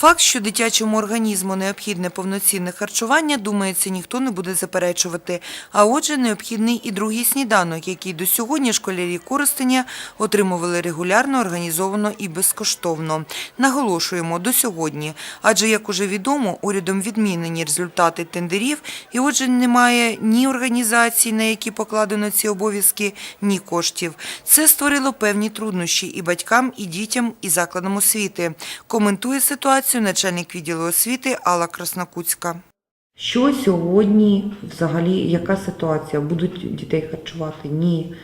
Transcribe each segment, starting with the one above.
Факт, що дитячому організму необхідне повноцінне харчування, думається, ніхто не буде заперечувати. А отже, необхідний і другий сніданок, який до сьогодні школярі Коростеня отримували регулярно, організовано і безкоштовно. Наголошуємо, до сьогодні. Адже, як уже відомо, урядом відмінені результати тендерів, і отже, немає ні організацій, на які покладено ці обов'язки, ні коштів. Це створило певні труднощі і батькам, і дітям, і закладам освіти. Коментує ситуацію начальник відділу освіти Алла Краснокутська. Що сьогодні взагалі, яка ситуація? Будуть дітей харчувати? Ні.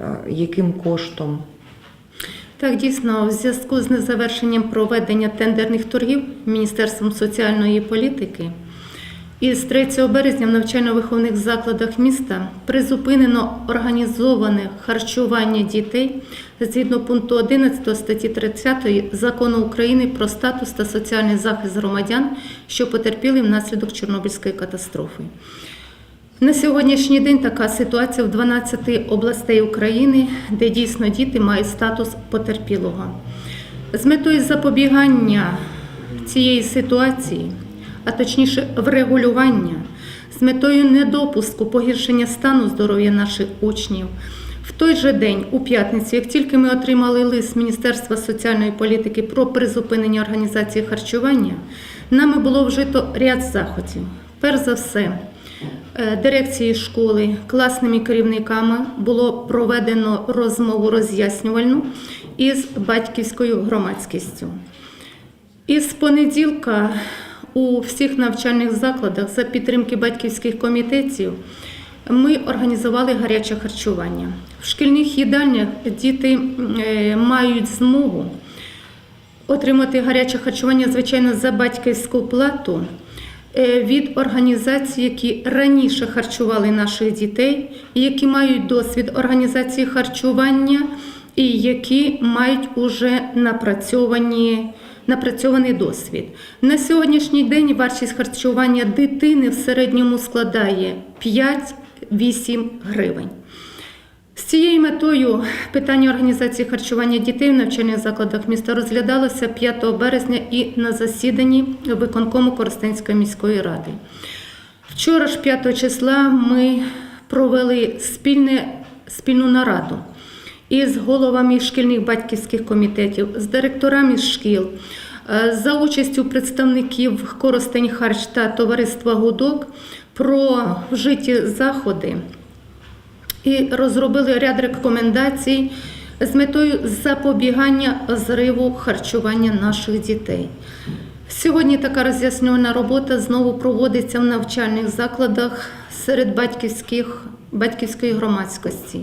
Е, Яким коштом? Так, дійсно, в зв'язку з незавершенням проведення тендерних торгів Міністерством соціальної політики із 3 березня в навчально-виховних закладах міста призупинено організоване харчування дітей згідно пункту 11 статті 30 Закону України про статус та соціальний захист громадян, що потерпіли внаслідок Чорнобильської катастрофи. На сьогоднішній день така ситуація в 12 областей України, де дійсно діти мають статус потерпілого. З метою запобігання цієї ситуації, а точніше врегулювання, з метою недопуску погіршення стану здоров'я наших учнів. В той же день, у п'ятницю, як тільки ми отримали лист Міністерства соціальної політики про призупинення організації харчування, нами було вжито ряд заходів. Перш за все, е, дирекції школи, класними керівниками було проведено розмову роз'яснювальну із батьківською громадськістю. Із понеділка у всіх навчальних закладах за підтримки батьківських комітетів ми організували гаряче харчування. В шкільних їдальнях діти е, мають змогу отримати гаряче харчування, звичайно, за батьківську плату е, від організацій, які раніше харчували наших дітей, які мають досвід організації харчування і які мають уже напрацьовані. Напрацьований досвід. На сьогоднішній день вартість харчування дитини в середньому складає 5-8 гривень. З цією метою питання організації харчування дітей в навчальних закладах міста розглядалося 5 березня і на засіданні виконкому Коростенської міської ради. Вчора ж 5 числа ми провели спільне, спільну нараду із головами шкільних батьківських комітетів, з директорами шкіл, е, за участю представників Коростень Харч та товариства Гудок про вжиті заходи і розробили ряд рекомендацій з метою запобігання зриву харчування наших дітей. Сьогодні така роз'яснювальна робота знову проводиться в навчальних закладах серед батьківських, батьківської громадськості.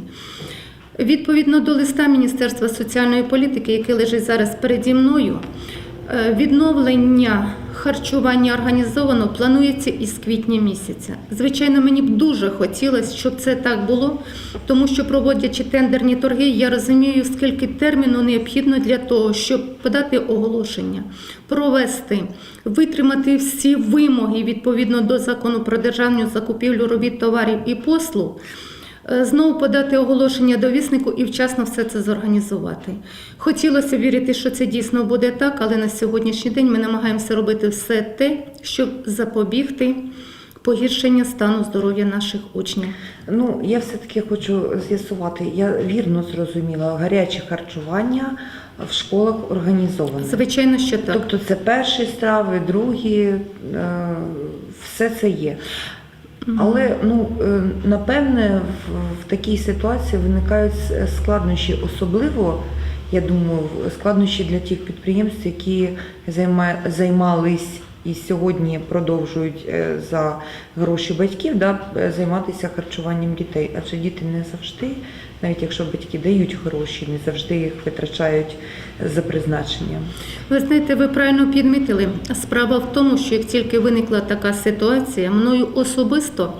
Відповідно до листа Міністерства соціальної політики, який лежить зараз переді мною, відновлення харчування організовано планується із квітня місяця. Звичайно, мені б дуже хотілося, щоб це так було, тому що проводячи тендерні торги, я розумію, скільки терміну необхідно для того, щоб подати оголошення, провести, витримати всі вимоги відповідно до закону про державну закупівлю робіт товарів і послуг. Е, Знову подати оголошення до віснику і вчасно все це зорганізувати. Хотілося вірити, що це дійсно буде так, але на сьогоднішній день ми намагаємося робити все те, щоб запобігти погіршення стану здоров'я наших учнів. Ну, я все-таки хочу з'ясувати, я вірно зрозуміла, гаряче харчування в школах організоване. Звичайно, що так. Тобто це перші страви, другі, е, все це є. Але ну е, напевне в, в такій ситуації виникають складнощі, особливо, я думаю, складнощі для тих підприємств, які займа- займались і сьогодні продовжують е, за гроші батьків да, е, займатися харчуванням дітей. Адже діти не завжди, навіть якщо батьки дають гроші, не завжди їх витрачають за призначенням. Ви знаєте, ви правильно підмітили. Справа в тому, що як тільки виникла така ситуація, мною особисто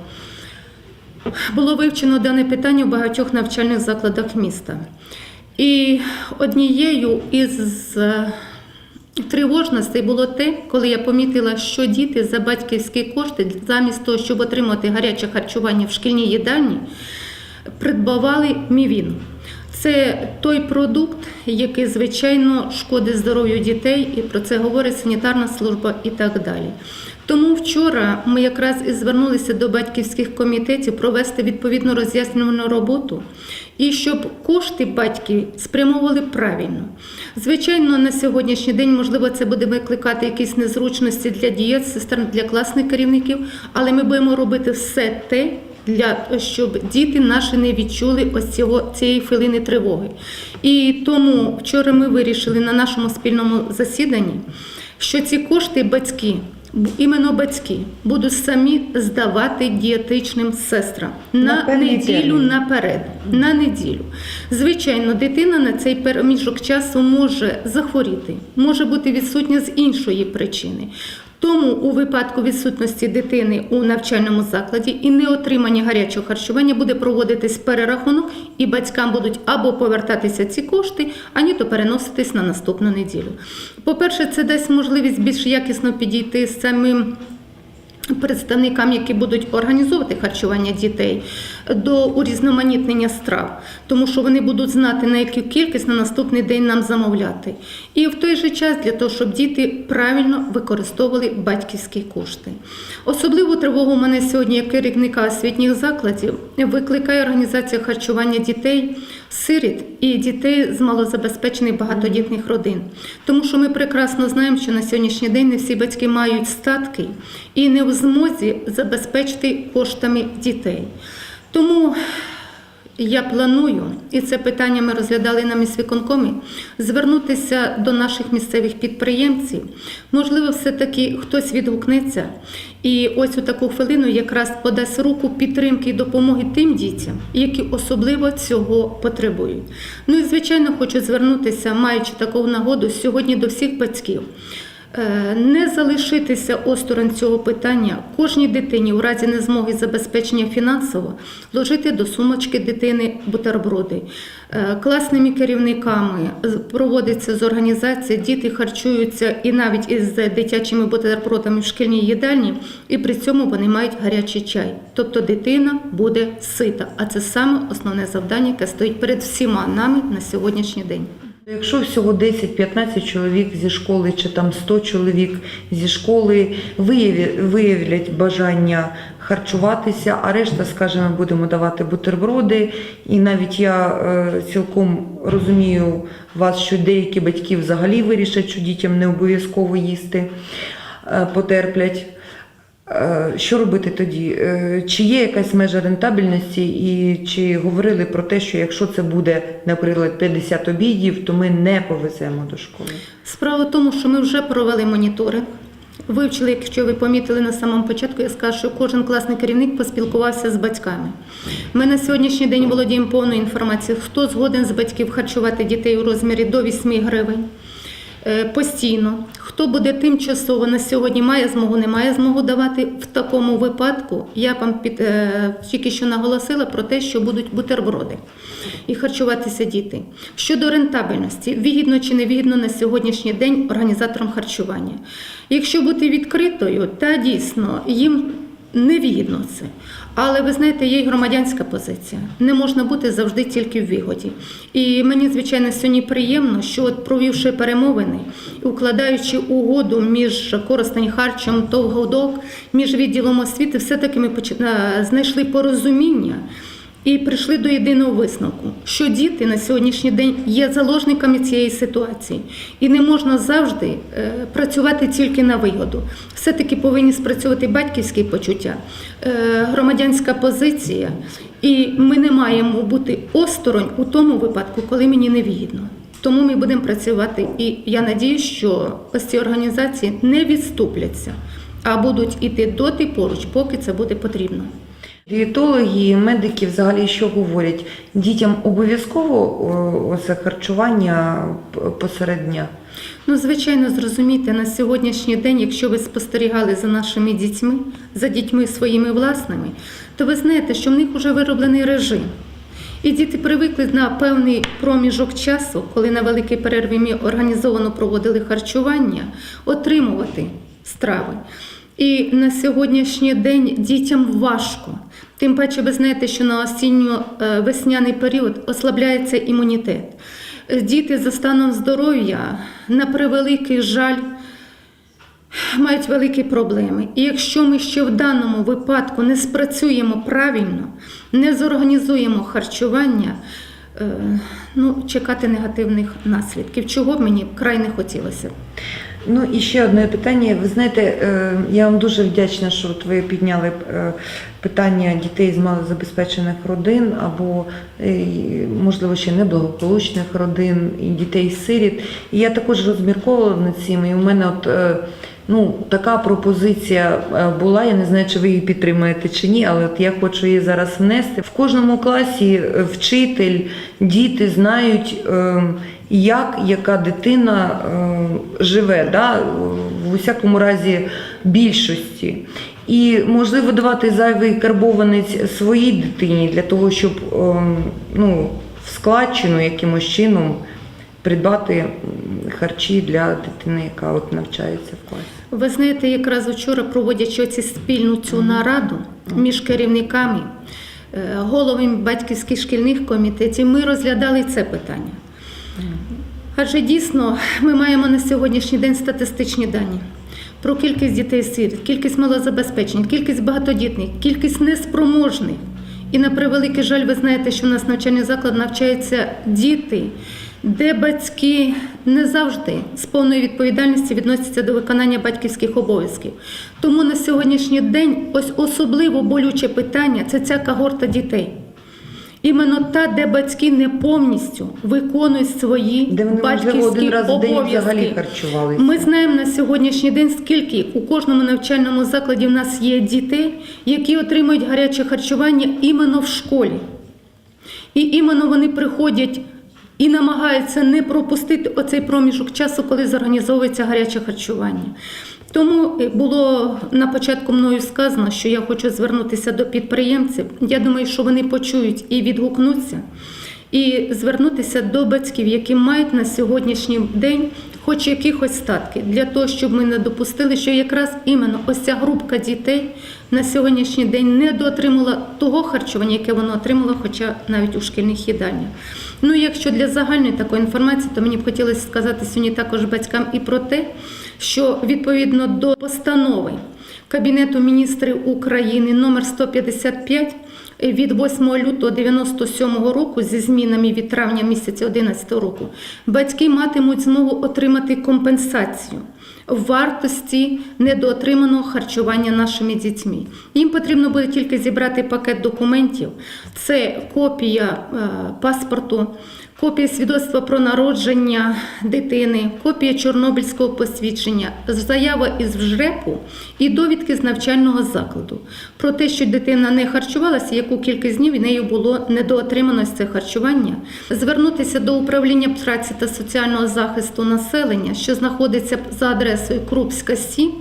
було вивчено дане питання в багатьох навчальних закладах міста. І однією із е, тривожностей було те, коли я помітила, що діти за батьківські кошти, замість того, щоб отримати гаряче харчування в шкільній їдальні, придбавали мівін. Це той продукт, який звичайно шкодить здоров'ю дітей, і про це говорить санітарна служба і так далі. Тому вчора ми якраз і звернулися до батьківських комітетів провести відповідну роз'яснювальну роботу і щоб кошти батьків спрямовували правильно. Звичайно, на сьогоднішній день можливо це буде викликати якісь незручності для дієт, сестер, для класних керівників, але ми будемо робити все те. Для щоб діти наші не відчули ось цього цієї хвилини тривоги. І тому вчора ми вирішили на нашому спільному засіданні, що ці кошти батьки, іменно батьки, будуть самі здавати дієтичним сестрам На на, неділю наперед. На неділю. Звичайно, дитина на цей проміжок часу може захворіти, може бути відсутня з іншої причини. Тому у випадку відсутності дитини у навчальному закладі і неотримання гарячого харчування буде проводитись перерахунок, і батькам будуть або повертатися ці кошти, ані то переноситись на наступну неділю. По-перше, це дасть можливість більш якісно підійти з самим представникам, які будуть організовувати харчування дітей до урізноманітнення страв, тому що вони будуть знати, на яку кількість на наступний день нам замовляти. І в той же час для того, щоб діти правильно використовували батьківські кошти. Особливу тривогу у мене сьогодні, як керівника освітніх закладів, викликає організація харчування дітей, сиріт і дітей з малозабезпечених багатодітних родин. Тому що ми прекрасно знаємо, що на сьогоднішній день не всі батьки мають статки і не в змозі забезпечити коштами дітей. Тому я планую, і це питання ми розглядали на міськвиконкомі, звернутися до наших місцевих підприємців. Можливо, все-таки хтось відгукнеться і ось у таку хвилину якраз подасть руку підтримки і допомоги тим дітям, які особливо цього потребують. Ну і звичайно, хочу звернутися, маючи таку нагоду, сьогодні до всіх батьків. Е, Не залишитися осторонь цього питання кожній дитині у разі незмоги забезпечення фінансово вложити до сумочки дитини бутерброди. Е, Класними керівниками проводиться з організації, діти харчуються і навіть із дитячими бутербродами в шкільній їдальні, і при цьому вони мають гарячий чай. Тобто дитина буде сита. А це саме основне завдання, яке стоїть перед всіма нами на сьогоднішній день. Якщо всього 10-15 чоловік зі школи чи там 100 чоловік зі школи виявлять бажання харчуватися, а решта, скажімо, будемо давати бутерброди. І навіть я е, цілком розумію вас, що деякі батьки взагалі вирішать, що дітям не обов'язково їсти, е, потерплять. Е, Що робити тоді? Е, Чи є якась межа рентабельності, і чи говорили про те, що якщо це буде, наприклад, 50 обідів, то ми не повеземо до школи? Справа в тому, що ми вже провели моніторинг. Вивчили, якщо ви помітили на самому початку, я скажу, що кожен класний керівник поспілкувався з батьками. Ми на сьогоднішній день володіємо повною інформацією, хто згоден з батьків харчувати дітей у розмірі до 8 гривень. Е, Постійно, хто буде тимчасово на сьогодні має змогу, не має змогу давати. В такому випадку я вам під, е, тільки що наголосила про те, що будуть бутерброди і харчуватися діти. Щодо рентабельності, вигідно чи невигідно на сьогоднішній день організаторам харчування. Якщо бути відкритою, та дійсно їм невигідно це. Але ви знаєте, є й громадянська позиція. Не можна бути завжди тільки в вигоді. І мені, звичайно, сьогодні приємно, що от провівши перемовини, укладаючи угоду між Коростень Харчем та між відділом освіти, все-таки ми е, знайшли порозуміння. І прийшли до єдиного висновку, що діти на сьогоднішній день є заложниками цієї ситуації, і не можна завжди е, працювати тільки на вигоду. Все-таки повинні спрацьовувати батьківські почуття, е, громадянська позиція, і ми не маємо бути осторонь у тому випадку, коли мені невигідно. Тому ми будемо працювати, і я надію, що ось ці організації не відступляться, а будуть іти доти поруч, поки це буде потрібно. Дієтологи медики взагалі що говорять? Дітям обов'язково о, оце харчування посеред дня? Ну, звичайно, зрозумійте, на сьогоднішній день, якщо ви спостерігали за нашими дітьми, за дітьми своїми власними, то ви знаєте, що в них вже вироблений режим. І діти привикли на певний проміжок часу, коли на великій перерві ми організовано проводили харчування, отримувати страви. І на сьогоднішній день дітям важко. Тим паче, ви знаєте, що на осінньо-весняний період ослабляється імунітет. Е, Діти за станом здоров'я, на превеликий жаль, мають великі проблеми. І якщо ми ще в даному випадку не спрацюємо правильно, не зорганізуємо харчування, е, ну, чекати негативних наслідків, чого б мені край не хотілося. Ну і ще одне питання. Ви знаєте, е, я вам дуже вдячна, що от ви підняли е, питання дітей з малозабезпечених родин або е, можливо ще неблагополучних родин і дітей-сиріт. І я також розмірковувала над цим. І у мене от ну така пропозиція була. Я не знаю, чи ви її підтримуєте чи ні, але от я хочу її зараз внести. В кожному класі вчитель, діти знають. е, як яка дитина е, живе, да, в усякому разі більшості. І можливо давати зайвий карбованець своїй дитині для того, щоб е, ну, в складчину якимось чином придбати харчі для дитини, яка от навчається в класі. Ви знаєте, якраз вчора, проводячи оці спільну цю нараду між керівниками, е, головами батьківських шкільних комітетів, ми розглядали це питання. Адже дійсно ми маємо на сьогоднішній день статистичні дані про кількість дітей сиріт, кількість малозабезпечених, кількість багатодітних, кількість неспроможних. І на превеликий жаль, ви знаєте, що в нас навчальний заклад навчаються діти, де батьки не завжди з повною відповідальністю відносяться до виконання батьківських обов'язків. Тому на сьогоднішній день ось особливо болюче питання це ця когорта дітей. Іменно та, де батьки не повністю виконують свої Де вони, можливо, батьківські один раз обов'язки. харчувалися. Ми знаємо на сьогоднішній день, скільки у кожному навчальному закладі в нас є дітей, які отримують гаряче харчування іменно в школі. І іменно вони приходять і намагаються не пропустити оцей проміжок часу, коли зорганізовується гаряче харчування. Тому е, було на початку мною сказано, що я хочу звернутися до підприємців. Я думаю, що вони почують і відгукнуться, і звернутися до батьків, які мають на сьогоднішній день хоч якихось статки, для того, щоб ми не допустили, що якраз іменно ось ця групка дітей на сьогоднішній день не доотримала того харчування, яке воно отримало, хоча навіть у шкільних їдальнях. Ну, якщо для загальної такої інформації, то мені б хотілося сказати сьогодні також батькам і про те, що відповідно до постанови Кабінету міністрів України номер 155 від 8 лютого 97 року зі змінами від травня місяця 11 року батьки матимуть змогу отримати компенсацію вартості недоотриманого харчування нашими дітьми. Їм потрібно буде тільки зібрати пакет документів. Це копія е, паспорту, копія свідоцтва про народження дитини, копія чорнобильського посвідчення, заява із ВЖРЕПу і довідки з навчального закладу. Про те, що дитина не харчувалася, яку кількість днів нею було недоотримано з це харчування, звернутися до управління праці та соціального захисту населення, що знаходиться за адресою Крупська 7,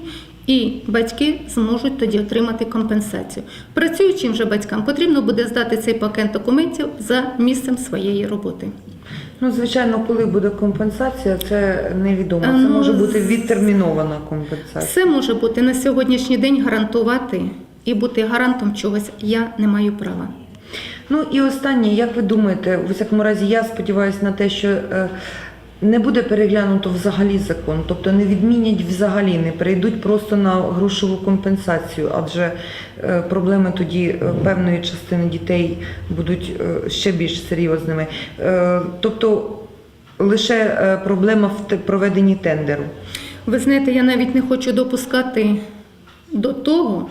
і батьки зможуть тоді отримати компенсацію. Працюючим же батькам потрібно буде здати цей пакет документів за місцем своєї роботи. Ну, звичайно, коли буде компенсація, це невідомо. Це Ну, може бути відтермінована компенсація. Все може бути на сьогоднішній день гарантувати і бути гарантом чогось я не маю права. Ну і останнє, як ви думаєте, в усякому разі, я сподіваюся на те, що е, не буде переглянуто взагалі закон, тобто не відмінять взагалі, не перейдуть просто на грошову компенсацію, адже е, проблеми тоді е, певної частини дітей будуть е, ще більш серйозними. Тобто лише проблема в проведенні тендеру. Ви знаєте, я навіть не хочу допускати до того,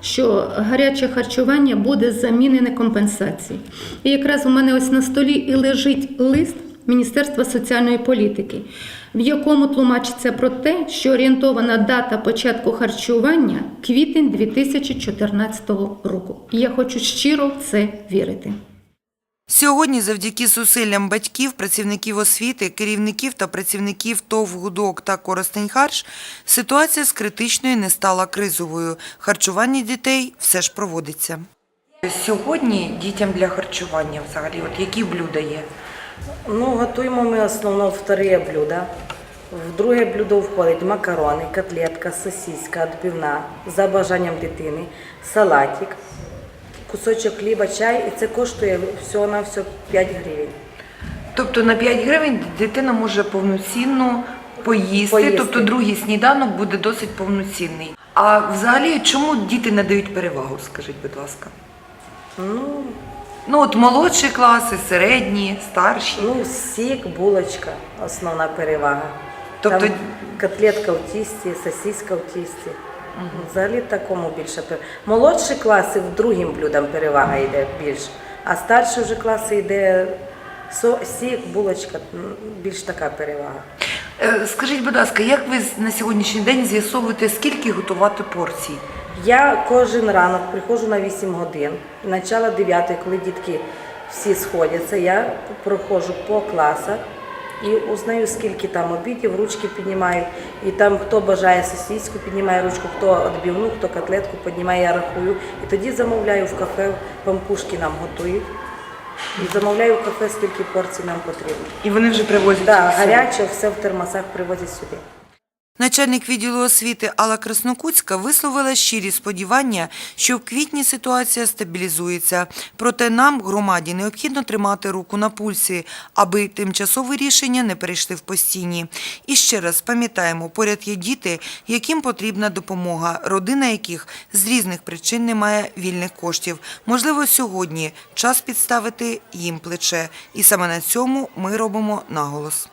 що гаряче харчування буде замінене компенсації. І якраз у мене ось на столі і лежить лист Міністерства соціальної політики, в якому тлумачиться про те, що орієнтована дата початку харчування квітень 2014 року. І я хочу щиро в це вірити. Сьогодні, завдяки зусиллям батьків, працівників освіти, керівників та працівників ТОВ «Гудок» та «Коростень-Харч» ситуація з критичної не стала кризовою. Харчування дітей все ж проводиться. Сьогодні дітям для харчування взагалі, от які блюда є? Ну, готуємо ми основно вторе блюдо. В друге блюдо входить макарони, котлетка, сосиска відбивна за бажанням дитини, салатик. кусочок хліба, чай, і це коштує всього на все 5 гривень. Тобто на 5 гривень дитина може повноцінно поїсти, Поїсти. тобто другий сніданок буде досить повноцінний. А взагалі, чому діти надають перевагу, скажіть, будь ласка? Ну, Ну от молодші класи, середні, старші. ну сік, булочка, основна перевага. Тобто- Там котлетка в тісті, сосиска в тісті. Взагалі такому більше перевага. Молодші класи в другим блюдам перевага йде більш, а старші вже класи йде со- сік, булочка, більш така перевага. Е, Скажіть, будь ласка, як ви на сьогоднішній день з'ясовуєте, скільки готувати порцій? Я кожен ранок приходжу на 8 годин, начало 9, коли дітки всі сходяться, я проходжу по класах і узнаю, скільки там обідів, ручки піднімають. І там хто бажає сосиску, піднімає ручку, хто відбивну, хто котлетку піднімає, я рахую. І тоді замовляю в кафе, пампушки нам готують. І замовляю в кафе, скільки порцій нам потрібно. І вони вже привозять Так, все. гаряче, все в термосах привозять сюди. Начальник відділу освіти Алла Краснокутська висловила щирі сподівання, що в квітні ситуація стабілізується. Проте нам, громаді, необхідно тримати руку на пульсі, аби тимчасові рішення не перейшли в постійні. І ще раз пам'ятаємо, поряд є діти, яким потрібна допомога, родина яких з різних причин не має вільних коштів. Можливо, сьогодні час підставити їм плече. І саме на цьому ми робимо наголос.